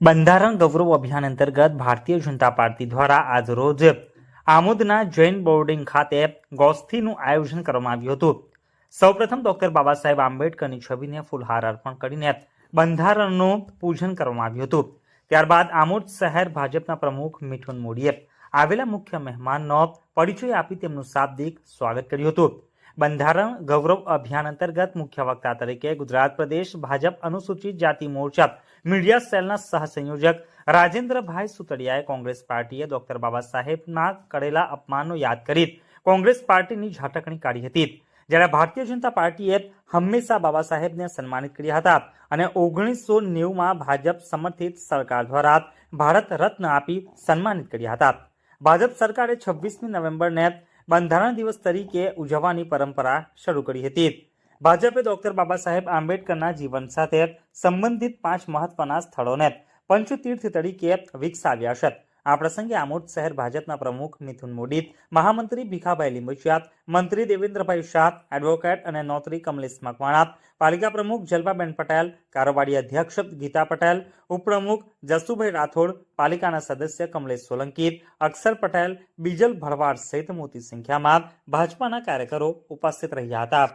બંધારણ ગૌરવ અભિયાન અંતર્ગત ભારતીય જનતા પાર્ટી દ્વારા આજ રોજ આમોદના જૈન બોર્ડિંગ ખાતે ગોષ્ઠીનું આયોજન કરવામાં આવ્યું હતું. સૌપ્રથમ ડોક્ટર બાબા સાહેબ આંબેડકરની છબીને ફૂલહાર અર્પણ કરીને બંધારણનું પૂજન કરવામાં આવ્યું હતું. ત્યારબાદ આમોદ શહેર ભાજપના પ્રમુખ મિઠુન મોડીએ આવેલા મુખ્ય મહેમાનનો પરિચય આપી તેમનું શાબ્દિક સ્વાગત કર્યું હતું. બંધારણ ગૌરવ અભિયાન અંતર્ગત મુખ્ય વક્તા તરીકે ગુજરાત પ્રદેશ ભાજપ અનુસૂચિત જાતિ મોરચા મીડિયા સેલના સહસંયોજક રાજેન્દ્રભાઈ સુતડિયાએ કોંગ્રેસ પાર્ટીએ ડોક્ટર બાબા સાહેબના કરેલા અપમાનનો યાદ કરી કોંગ્રેસ પાર્ટીની ઝાટકણી કાઢી હતી. જ્યારે ભારતીય જનતા પાર્ટીએ હંમેશા બાબા સાહેબને સન્માનિત કર્યા હતા અને ઓગણીસો નેવુંમાં ભાજપ સમર્થિત સરકાર દ્વારા ભારત રત્ન આપી સન્માનિત કર્યા હતા. ભાજપ સરકારે છવ્વીસમી નવેમ્બરને બંધારણ દિવસ તરીકે ઉજવવાની પરંપરા શરૂ કરી હતી. ભાજપે ડોક્ટર બાબા સાહેબ આંબેડકરના જીવન સાથે સંબંધિત પાંચ મહત્વના સ્થળોને પંચતીર્થ તરીકે વિકસાવ્યા છે. આ પ્રસંગે આમોદ શહેર ભાજપના પ્રમુખ મિથુન મોદી મહામંત્રી ભીખાભાઈ લીંબચિયા મંત્રી દેવેન્દ્રભાઈ શાહ, એડવોકેટ અને નોતરી કમલેશ મકવાણા પાલિકા પ્રમુખ જલપાબેન પટેલ, કારોબારી અધ્યક્ષ ગીતા પટેલ, ઉપપ્રમુખ જસુભાઈ રાઠોડ, પાલિકાના સદસ્ય કમલેશ સોલંકી અક્ષર પટેલ, બીજલ ભરવાડ સહિત મોટી સંખ્યામાં ભાજપાના કાર્યકરો ઉપસ્થિત રહ્યા હતા.